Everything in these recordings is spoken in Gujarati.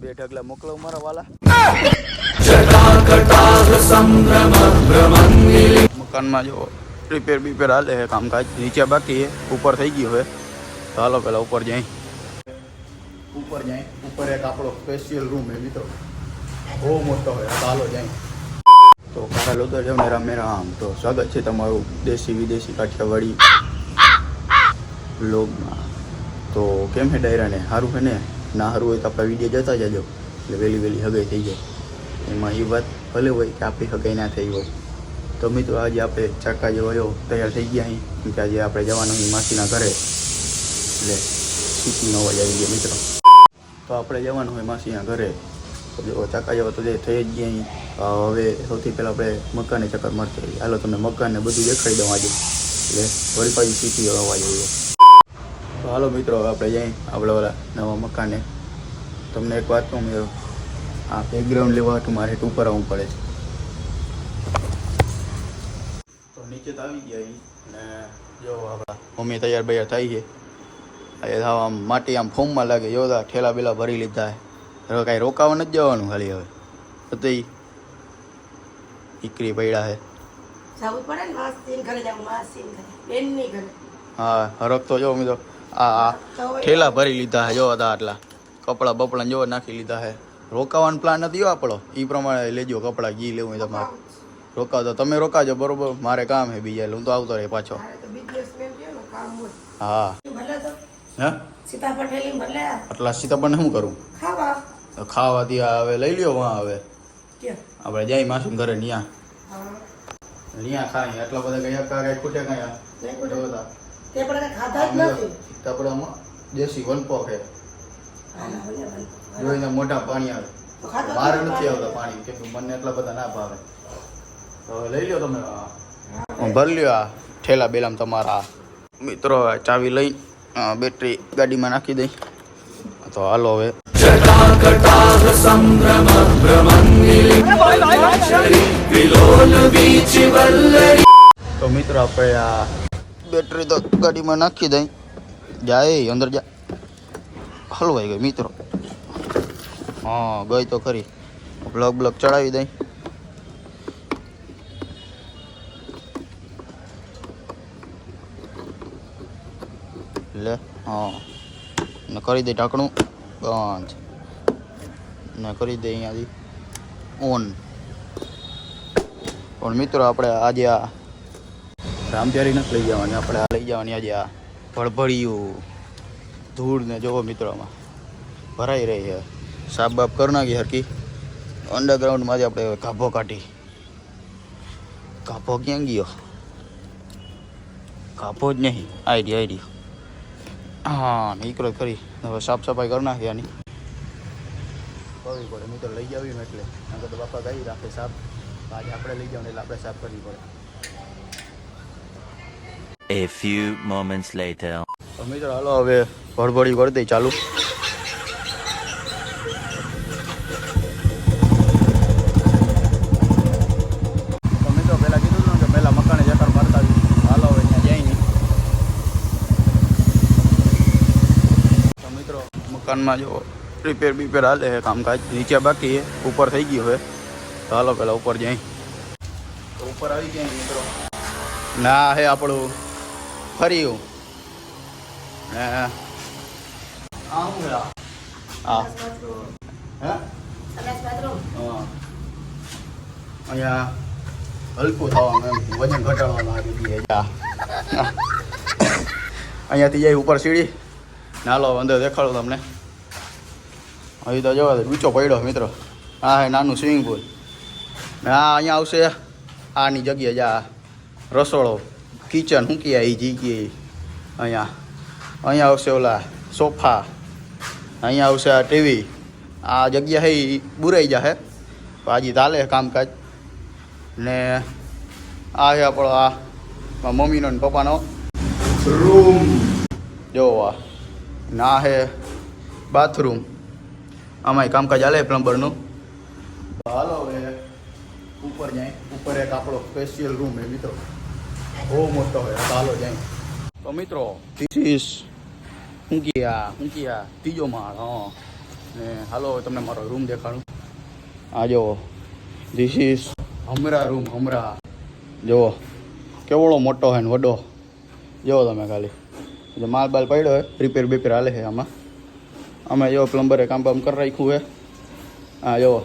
બે ઢગલા મોકલો મારા વાલા. મકાનમાં જો રિપેર બીપેર હાલે છે, કામકાજ નીચે બાકી ઉપર થઈ ગયું હવે. તો હાલો પેલા ઉપર જાય ઉપર જાય ઉપર એક આપણો સ્પેશિયલ રૂમ હે મિત્રો. બહુ મોટો હોય ચાલો જાય તો કારા લોદર જાવ ને રામે રામ તો સ્વાગત છે તમારું દેશી વિદેશી કાઠિયાવાડી બ્લોગમાં તો કેમ છે ડાયરાને? સારું છે ને? ના સારું હોય તો આપણે વીડિયો જતા જજો. એટલે વહેલી વહેલી હગાઈ થઈ જાય. એમાં એ વાત ભલે હોય કે આપણી હગાઈ ના થઈ હોય. તો મિત્રો આજે આપણે ચાકા જેવો એવો તૈયાર થઈ ગયા અહીં. કે આજે આપણે જવાનું અહીં માસીના ઘરે. એટલે સીટીનો અવાજ આવી ગયો મિત્રો. તો આપણે જવાનું હોય માસીના ઘરે. ચાકા જેવા તો જે થઈ જ ગયા હવે સૌથી પહેલાં આપણે મકાને ચક્કર મારતા હાલો તમને મકાનને બધું દેખાડી દઉં આજે. એટલે વળી પાછી સીટી અવાજ આવ્યો. તો હાલો મિત્રો હવે આપણે જઈએ આપણે ઓલા નવા મકાને. તમને એક વાત કહું મેં આ બેકગ્રાઉન્ડ લેવા હાટુ મારે ઉપર આવવું પડે છે. તો નીચે તો આવી ગયા અને ને જો આપણા મમ્મી તૈયાર બૈયાર થઈ છે. એ આમ માટી આમ ફોર્મમાં લાગે જો ઠેલા બેલા ભરી લીધા હવે કાંઈ રોકાવા નથી જવાનું ખાલી હવે. તો તે ઈકરી પડ્યા છે. જવું પડે ને માસીન ઘરે જવું માસીન ઘરે બેનની ઘરે. હા હરક તો જો મિત્રો. આ આ ઠેલા ભરી લીધા છે જો હતા આટલા. કપડાં બપડા જો નાખી લીધા છે રોકાવાનો પ્લાન નથી હો આપણો એ પ્રમાણે લેજો કપડાં ઘી લેવું હોય તમારે રોકાવ તો તમે રોકાજો બરોબર? મારે કામ છે બીજા હું તો આવતો રહે પાછો. હા. હે? આટલા સીતાપણ શું કરું? ખાવા. ખાવાથી હવે લઈ લ્યો વાં હવે. આપણે જાય માસુમ ઘરે ન્યા. હા. ન્યા ખાઈ આટલા બધા ગયા કાંઈ ખૂટે કાંઈ. જો તા. પણ ખાધા જ નથી. સીતાપડામાં દેશી વનપો છે. જોઈને મોટા પાણી આવે. બહાર નથી આવતા પાણી. કેમ કે મને એટલા બધા ના ભાવે. તો હવે લઈ લ્યો તમે હું ભરી લ્યો આ ઠેલા બેલામ તમારા. મિત્રો ચાવી લઈ બેટરી ગાડીમાં નાખી દઈ. તો હાલો હવે. તો મિત્રો આપણે આ બેટરી તો ગાડીમાં નાખી દઈ જાય અંદર જા. હલવાઈ ગઈ મિત્રો. હા, ગઈ તો ખરી. બ્લોક બ્લોક ચડાવી દઈ લે, હા. ને કરી દે ઢાંકણું. બંધ. ને કરી દે અહીંયાથી. ઓન. પણ મિત્રો, આપણે આજે આ રામપ્યારી નથી લઈ જવાની, આપણે આ લઈ જવાની આજે આ ભળભળિયું ધૂળ ને જોવો મિત્રોમાં ભરાઈ રહી છે. સાફ બાફ કરી નાખી હરકી અંડરગ્રાઉન્ડમાંથી આપણે કાભો કાઢી. કાભો ક્યાં ગયો? કાભો જ નહીં. ID ID. હા, નીકળો ખરી. હવે સાફ સફાઈ કરી નાખી આની. કરવી પડે. મિત્રો લઈ જાવી એટલે. આગળ તો બાપા ગઈ રાખે સાફ આજે આપણે લઈ જવાનું એટલે આપણે સાફ કરવી પડે. A few moments later. મિત્રો હાલો હવે ભડભડી કરી દઈ ચાલુ. મિત્રો પહેલાં કીધું હતું ને કે પહેલાં મકાને ચક્કર મારતા. હાલો હવે ત્યાં જાય નહીં. તો મિત્રો મકાનમાં જો રિપેર બીપેર હાલે છે કામકાજ નીચે બાકી છે ઉપર થઈ ગયું હવે. તો હાલો પહેલાં ઉપર જાય. તો ઉપર આવી ગયા મિત્રો. ના હે આપણું ફર્યું. હે, હા. અહીંયા હલકું થવાનું વજન ઘટાડવાનું અહીંયાથી જાય ઉપર સીડી. નાલો અંદર દેખાડો તમને. અહીં તો જવા દે, ઊંચો પડ્યો મિત્રો. હા હે નાનું સ્વિમિંગ પુલ આ અહીંયા આવશે. આની જગ્યાએ જા. રસોડો. કિચન શું કહે એ જગ્યાએ અહીંયા અહીંયા આવશે ઓલા સોફા, અહીંયા આવશે આ ટીવી, આ જગ્યા એ બુરાઈ જશે હાજી ચાલે કામકાજ. ને આ છે આપણો આ મમ્મીનો ને પપ્પાનો રૂમ જો આ, ના છે બાથરૂમ આમાંય કામકાજ ચાલે પ્લમ્બરનું. હાલો હવે, ઉપર જાય, ઉપર એક આપણો સ્પેશિયલ રૂમ એ મિત્રો. બહુ મોટો હોય ચાલો જાય. તો મિત્રો ધીસ ઇઝ કે આ ત્રીજો માળ હા. ને હાલો તમને મારો રૂમ દેખાડું. આ જો ધીસ ઇઝ હમરા રૂમ હમરા. જુઓ કેવડો મોટો હોય ને વડો. જુઓ તમે ખાલી. જો માલ બાલ પડ્યો હોય રિપેર બેપેર હાલે છે આમાં. અમે જો પ્લમ્બરે કામ બામ કરી રાખ્યું છે હા જુઓ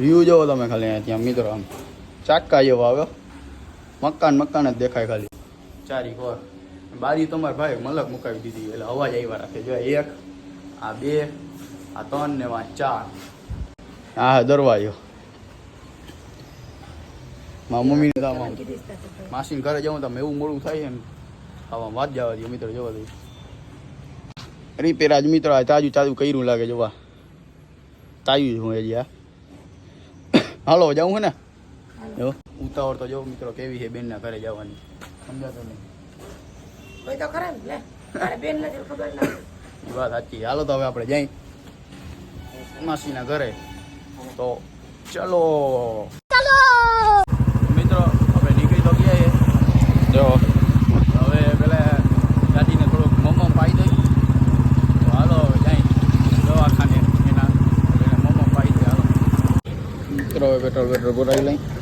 વ્યૂ જુઓ તમે ખાલી અહીંયા ત્યાં મિત્રો આમ. ચાક્કા જેવો આવ્યો. મકાન મકાન જ દેખાય ખાલી. ચારી કોર બારી તમારે ભાઈ મલક મુકાવી દીધી એટલે અવાજ આવ્યા રાખે જો એક આ બે આ ત્રણ ને આ ચાર. હા દરવાજો. મારા તારે ભાઈ. માસીને ઘરે જવું તમે એવું મોડું થાય એમ. ને આવા વાત જવા દઈએ મિત્ર જોવા દઈએ. રિપેર આજ મિત્રો આ તાજું તાજું કર્યું લાગે જોવા. તાજું જ હું હજી હાલો જાઉં હે ને? જો ઉતાવળ તો જો મિત્રો કેવી છે બેનના ઘરે જવાની સમજા તમે કોઈ તો ખરા ને લે મારે બેન નથી ખબર નથી એ વાત સાચી હાલો તો હવે આપણે જઈ માસીના ઘરે તો ચલો મિત્રો આપણે નીકળી તો ગયા છીએ જો હવે પેલા દાદીને થોડુંક મમ્મ પાઈ દઈ તો હાલો હવે જઈ દવાખાને એના એટલે મમ્મ પાઈ દે હાલો મિત્રો હવે પેટ્રોલ પેટ્રોલ પુરાવી લઈ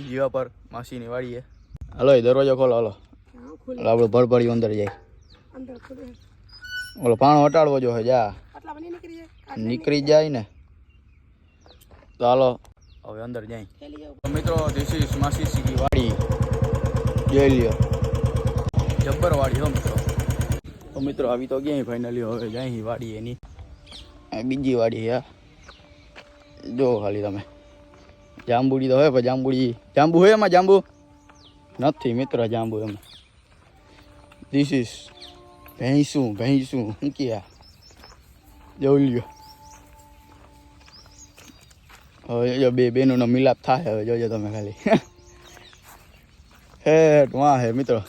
અહીં જીવા પર માસીની વાડીએ હાલો એ દરવાજો ખોલો હલો. હલો હાલો ભરભર્યું અંદર જાય. ઓલો પાણો હટાડવો જો હે જા. નીકળી જાય? જાય ને. તો હાલો. હવે અંદર જાય. તો મિત્રો ધીસ ઇઝ માસી સીધી વાડી જોઈ લ્યો. જબ્બર વાડી હો મિત્રો. તો મિત્રો આવી તો ગયા ફાઇનલી હવે જાય વાડી એની બીજી વાડી હા જો ખાલી તમે. જાંબુડી તો હોય, પણ જાંબુડી જાંબુ હોય એમાં જાંબુ? નથી મિત્ર, જાંબુ એમાં. ધીસ ઇઝ ભેંસું ભેંસું શું ક્યાં જોઈ લ્યો. હવે જો બે બહેનોનો મિલાપ થાય, હવે જોજો તમે ખાલી. હેઠ વાં હે મિત્રો.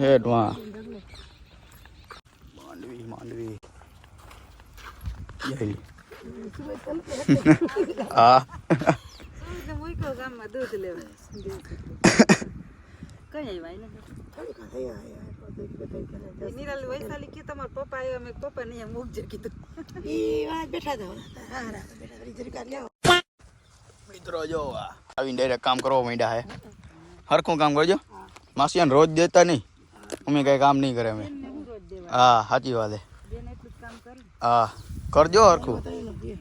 હેઠ વાં. માંડવી માંડવી. નથી. હા. મિત્રો જો આવીને ડાયરેક્ટ કામ કરવા માંડ્યા હે. હરખું કામ કરજો. માસિયાને રોજ દેતા નહીં. અમે કઈ કામ નહીં કરે અમે. હા સાચી વાત હે. કરજો હરખું.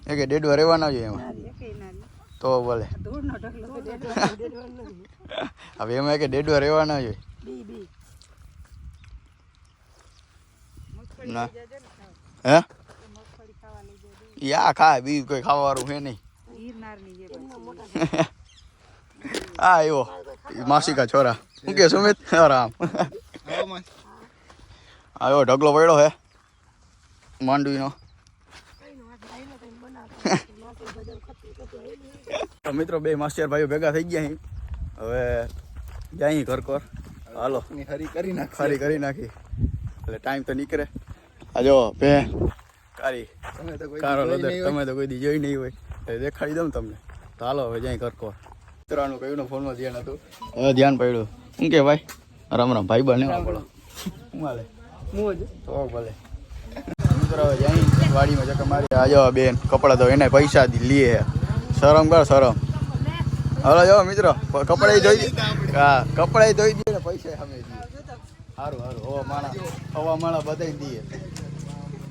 એ કે ડેડવા રહેવાના જોઈએ એમાં. તો ભલે. હવે એમાં કે ડેડવા રહેવાના જોઈએ ના. હે? યા ખા બીજું કોઈ ખાવાવાળું છે નહીં. હા એવો. માસિકા છોરા. શું કે સુમિત? રામ આવ્યો ઢગલો પડ્યો હે. માંડવીનો. મિત્રો બે માસ્ટર ભાઈઓ ભેગા થઈ ગયા હવે જાય ઘર કોર હાલો હરી કરી નાખ હરી કરી નાખી. એટલે ટાઈમ તો નીકળે. આ જો બે કારી. તમે તો કોઈ કારો જોઈ લદર. તમે તો કોઈ દી જોઈ નહીં હોય. એટલે દેખાડી દઉં તમને. તો હાલો હવે જાય ઘર કોર મિત્રાનું કયું ફોનમાં ધ્યાન હતું? હવે ધ્યાન પડ્યું. શું કે ભાઈ? રામ રામ ભાઈ બને. આપણો શું હાલે? તો ભલે. મિત્રો અહીં વાડીમાં ચક્કર મારી આજો બેન કપડાં તો એને પૈસા લીએ શરમ કર, શરમ. હલો, જો મિત્રો કપડા ધોઈ દે. હા, કપડા ધોઈ દે ને પૈસા સામે દે. સારું સારું હવા માણા હવા માણા બધા દઈએ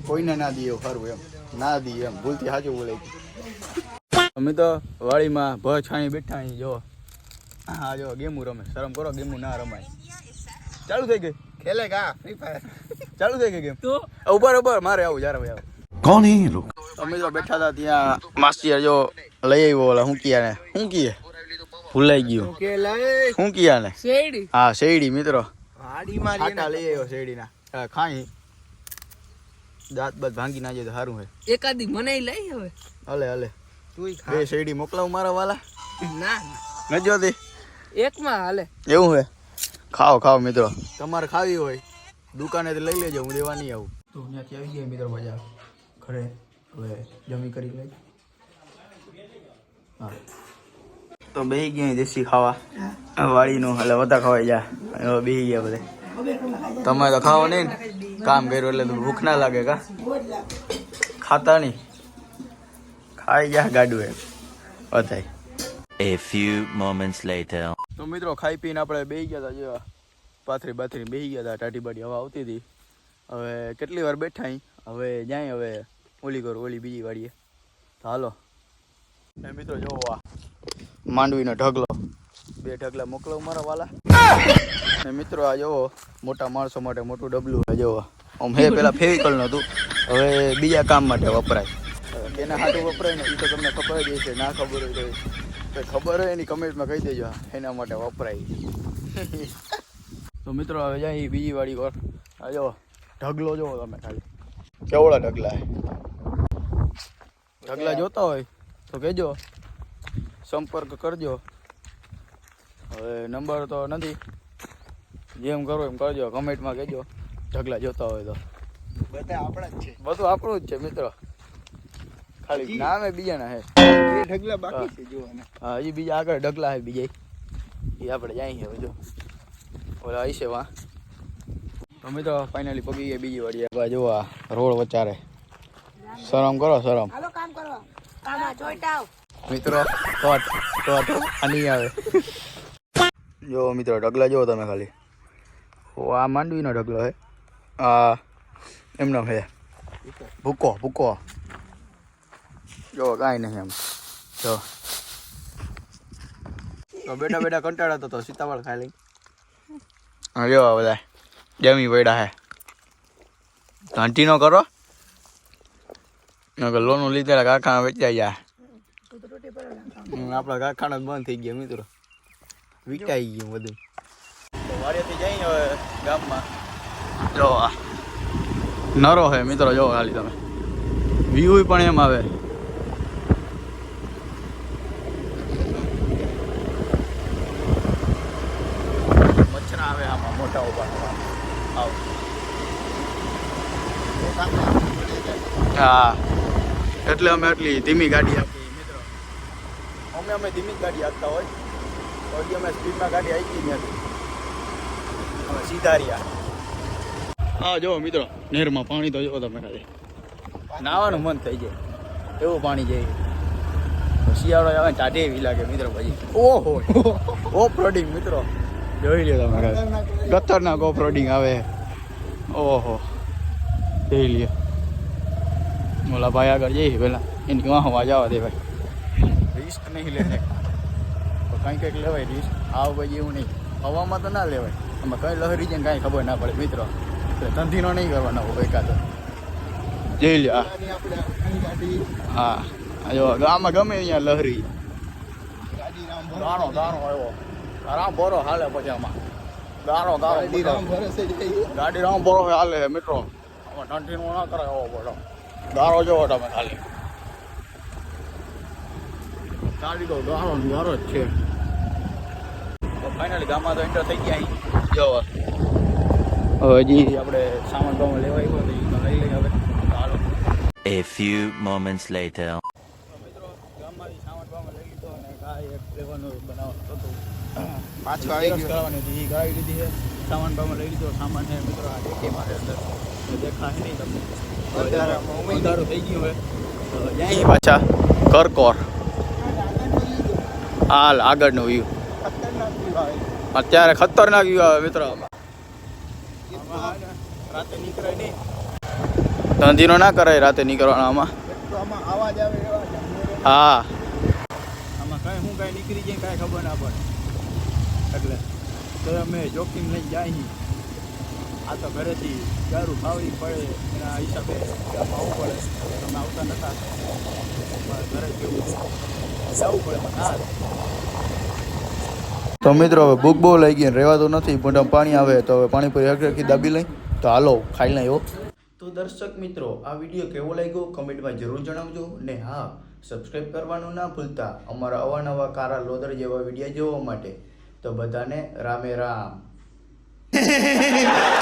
કોઈને ના દઈએ સારું એમ. ના દઈએ એમ, ભૂલથી સાચું બોલે અમે તો વાડીમાં ભ છાણી બેઠા અહીં, જો. હા જો ગેમું રમે. શરમ કરો, ગેમું ના રમાય. ચાલુ થઈ ગઈ. ખેલેગા ફ્રી ફાયર ચાલુ થઈ ગઈ ગેમ તો? ઉપર ઉપર મારે આવું યાર ભાઈ કોણ હે લોક? અમે તો બેઠા હતા ત્યાં માસ્ટર જો લઈ આવ્યો ઓલા શું હું કિયાને શું કીએ? ભૂલાઈ ગયો. શું હું કિયાને શેડી હા શેડી મિત્રો. હાડી મારી આટા લઈ આવ્યો શેડીના ખાઈ. દાંત બાદ ભાંગી ના નાખે તો સારું હે એકાદી મને લઈ હવે. હલે હલે. તું બે શેડી મોકલાવ મારા વાલા? ના નજો દે એકમાં હાલે. એવું હે? ખાઓ ખાઓ મિત્રો. તમારે ખાવી હોય દુકાને લઈ લેજો હું દેવા નહીં આવું. તો ત્યાંથી આવી ગયા મિત્રો મજા ઘરે હવે જમી કરી લઈ. હા. તો બેસી ગયા દેશી ખાવા. આ વાડીનું એટલે બધા ખવાઈ જા હવે બેસી ગયા બધે. તમે તો ખાઓ નહીં કામ કર્યું એટલે તો ભૂખ ના લાગે કા? ખાતા નહીં. ખાઈ ગયા ગાડું એમ બધાય A few moments later. તો મિત્રો ખાઈ પીને આપણે બેસી ગયા હતા જેવા. પાથરી બાથરી બેસી ગયા હતા ટાટી બાટી હવા આવતી હતી. હવે કેટલી વાર બેઠા હવે જાય, હવે ઓલી કરો, ઓલી બીજી વાડીએ. તો હાલો. ને મિત્રો જોવો આ માંડવીનો ઢગલો. બે ઢગલા મોકલો મારા વાલા. ને મિત્રો આ જોવો, મોટા માણસો માટે મોટું ડબલું આ જોવો. આમ હે, પેલા ફેવિકલ હતું. હવે બીજા કામ માટે વપરાય. એના હાથું વપરાય ને એ તો તમને ખબર જ છે ના ખબર હોય કંઈ ખબર હોય એની કમેન્ટમાં કહી દેજો. એના માટે વપરાય. તો મિત્રો હવે જાય બીજી વાળી વાર જો ઢગલો જોવો તમે ખાલી. કેવડા ઢગલા? ઢગલા જોતા હોય તો કહેજો. સંપર્ક કરજો. હવે નંબર તો નથી. જેમ કરો એમ કરજો. કમેન્ટમાં કહેજો. ઢગલા જોતા હોય તો. બધા આપણા જ છે. બધું આપણું જ છે મિત્રો. ખાલી નામે બીજાના હે. બે ઢગલા બાકી છે જોવાના હા હજી બીજા આગળ ઢગલા હે બીજા. એ આપણે જાય હવે જો. ઓલા આવી છે વા. તો ફાઇનલી પગી ગયા બીજી વાડી. આ જો આ રોડ વચારે શરમ કરો શરમ. હાલો કામ કરો. કામમાં જોઈટાવ મિત્રો તો તો તો આવે. જો મિત્રો ઢગલા જુઓ તમે ખાલી. ઓ આ માંડવીનો ઢગલો હે. આ એમનો હે. ભૂકો ભૂકો. જો કાંઈ નહીં એમ. જો. તો બેઠા બેઠા કંટાળા તો સીતાફળ ખાઈ લઈ. હા જો આ બધા જમી પડ્યા હે. ઘંટી નો કરો. લોનું લીધેલા કારખાના વેચાઈ જાય આપણા કારખાના જ બંધ થઈ ગયા મિત્રો. વિકાઈ ગયું બધું. વાડીએથી જઈએ હવે ગામમાં. જો આ નરો હે મિત્રો જો ખાલી તમે. વ્યૂ પણ એમ આવે મચ્છરા આવે આમાં મોટા ઊભા આવ હા એટલે અમે આટલી ધીમી ગાડી આપી મિત્રો. અમે અમે ધીમી ગાડી આપતા હોય. તો હજી અમે સ્પીડમાં ગાડી આવી ગઈ નથી અમે સીધા રહ્યા. હા જો મિત્રો નહેરમાં પાણી તો જો તમે ખાલી. નાવાનું મન થઈ જાય. એવું પાણી જાય. શિયાળો આવે ટાઢે એવી લાગે મિત્રો પછી. ઓહો ઓફ રોડિંગ મિત્રો. જોઈ લ્યો તમારે ખાલી ખતરનાક ઓફ રોડિંગ આવે ઓહો. જોઈ લ્યો. ઓલા ભાઈ આગળ જઈએ પેલા એની વાહ જવા દે ભાઈ. રિસ્ક નહીં લે તો કંઈ કંઈક લેવાય રિસ્ક આવ ભાઈ એવું નહીં. હવામાં તો ના લેવાય. આમાં કઈ લહરી છે કાંઈ ખબર ના પડે મિત્રો. એટલે ધંધીનો નહીં કરવાનો હોય એકાદો જોઈ લ્યો હા. જો ગામમાં ગમે અહીંયા લહરી. દાણો દાણો આવ્યો. રામ ભરો હાલે પછી આમાં. ગારો દાણો ગાડી રામ ભરો હાલે છે મિત્રો. આમાં ઠંડીનું ના કરે એવો બોલો ગારો જોવો તમે ખાલી. ગાડી તો ગારો ગારો જ છે. ફાઇનલી ગામમાં તો એન્ટર થઈ ગયા અહીં. જો હવે. હજી આપણે સામાન બામાન લેવા આવ્યો તો એ લઈ લઈએ હવે. A few moments later. મિત્રો ગામમાંથી સામાન બામાન લઈ લીધો અને ગાય એક લેવાનું બનાવવાનું હતું ગયું કરાવવાની હતી. ઈ કરાવી લીધી છે. સામાન બામાન લઈ લીધો. સામાન છે મિત્રો આ ટેકી મારે અંદર. દેખાય નહીં તમને. ઉમેરી થઈ ગયું હોય. જાય. પાછા કરકોર. હાલ આગળનું વ્યૂ અત્યારે ખતરનાક વ્યૂ આવે મિત્રો. રાતે નીકળાય નહીં. ધંધીનો ના કરાય રાતે નીકળવાનો આમાં. આમાં અવાજ આવે એવા જ આમ હા. આમાં કાંઈ હું કાંઈ નીકળી જાય કાંઈ ખબર ના પડે. એટલે તો અમે જોખીમ લઈ જાય આ તો ઘરેથી દારૂ ખાવી પડે એના હિસાબે આવવું પડે. તમે આવતા નતા. ઘરે જેવું જવું પડે ના તો મિત્રો હવે ભૂખ બહુ લઈ ગઈ રહેવાતું નથી મોઢામાં પાણી આવે તો હવે પાણી પર હરખી દાબી લઈ. તો હાલો ખાઈ લઈ તો દર્શક મિત્રો આ વીડિયો કેવો લાગ્યો? કમેન્ટમાં જરૂર જણાવજો. ને હા સબસ્ક્રાઈબ કરવાનું ના ભૂલતા. અમારા અવાનવા કારા લોદર જેવા વીડિયો જોવા માટે. તો બધાને રામે રામ.